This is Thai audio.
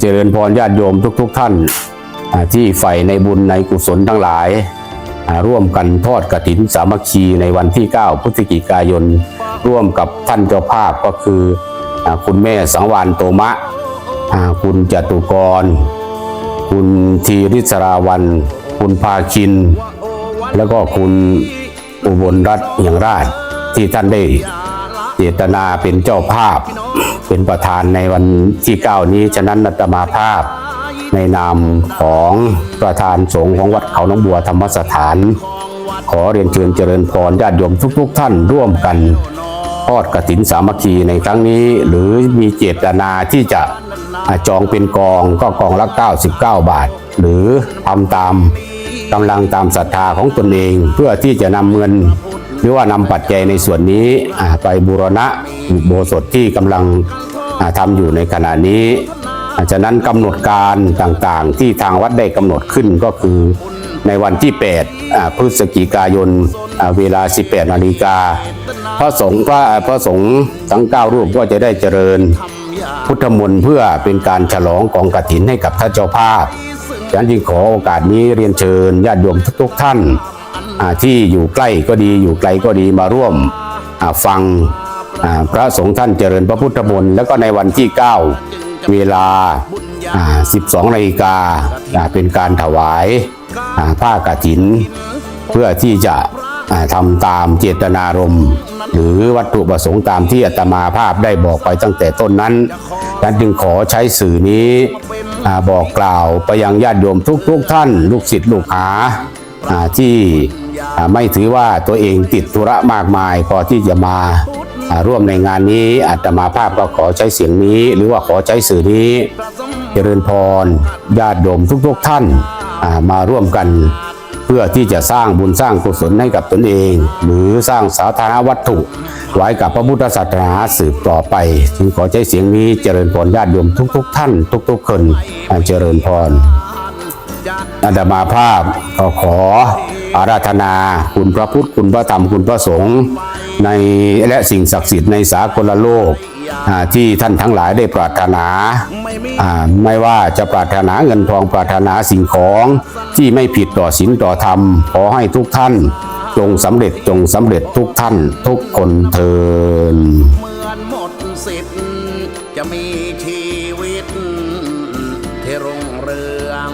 เจริญพรญาติโยมทุกๆทท่าน ที่ใฝ่ในบุญในกุศลทั้งหลาย ร่วมกันทอดกฐินสามัคคีในวันที่ 9 พฤศจิกายน ร่วมกับท่านเจ้าภาพก็คืออคุณแม่สังวานโตมะ คุณจตุกร คุณธีริศราวัน คุณภาคิน แล้วก็คุณอุบลรัตน์เหียงราชที่ท่านได้ เจตนาเป็นเจ้าภาพ เป็นประธานในวันที่9นี้ฉะนั้นนัตมาภาพ ในนามของประธานสงฆ์ของวัดเขาหนองบัวธรรมสถาน ขอเรียนเชิญเจริญพรญาติโยมทุก ๆ ท่านร่วมกันทอดกฐินสามัคคีในครั้งนี้ หรือมีเจตนาที่จะจองเป็นกองก็กองละ 99 บาท หรือทำตามกำลังตามศรัทธาของตนเองเพื่อที่จะนำเงิน หรือว่านำปัจจัยในส่วนนี้ไปบูรณะอุโบสถที่กำลังอ่าทำอยู่ในขณะนี้อ่าฉะนั้นกำหนดการต่างๆ ที่ทางวัดได้กำหนดขึ้นก็คือในวันที่ 8 พฤศจิกายนเวลา 18 นาฬิกา พระสงฆ์พระพระสงฆ์ทั้ง 9 รูปก็จะได้เจริญ พุทธมนต์เพื่อเป็นการฉลองกองกฐินให้กับท่านเจ้าภาพฉะนั้นจึงขอโอกาสนี้เรียนเชิญญาติโยมทุกๆท่าน ที่อยู่ใกล้ก็ดีอยู่ไกลก็ดีมาร่วมฟังพระสงฆ์ท่านเจริญพระพุทธมนต์แล้วก็ในวันที่ 9 เวลา 12นาฬิกาเป็นการถวายผ้ากฐิน เพื่อที่จะทำตามเจตนารมณ์ หรือวัตถุประสงค์ตามที่อาตมาภาพได้บอกไปตั้งแต่ต้นนั้นดังจึงขอใช้สื่อนี้บอกกล่าวไปยังญาติโยมทุกๆทท่าน ลูกศิษย์ลูกหาที่ ไม่ถือว่าตัวเองติดธุระมากมายพอที่จะมาร่วมในงานนี้อาตมาภาพก็ขอใช้เสียงนี้ หรือว่าขอใช้สื่อนี้เจริญพรญาติโยมทุกๆทท่านมาร่วมกันเพื่อที่จะสร้างบุญสร้างกุศลให้กับตนเอง หรือสร้างสาธารณวัตถุ ไว้กับพระพุทธศาสนาสืบต่อไป จึงขอใช้เสียงนี้เจริญพรญาติโยมทุกๆ ท่าน ทุก ๆ คนเจริญพร อาตมาภาพก็ขออาราธนาคุณพระพุทธคุณพระธรรมคุณพระสงฆ์ในและสิ่งศักดิ์สิทธิ์ในสากลโลกอ่าที่ท่านทั้งหลายได้ปรารถนาอ่าไม่ว่าจะปรารถนาเงินทองปรารถนาสิ่งของที่ไม่ผิดต่อศีลต่อธรรม ขอให้ทุกท่าน จงสำเร็จจงสำเร็จทุกท่านทุกคนเทินเหมือนหมดสิทธิ์จะมีชีวิตที่รุ่งเรือง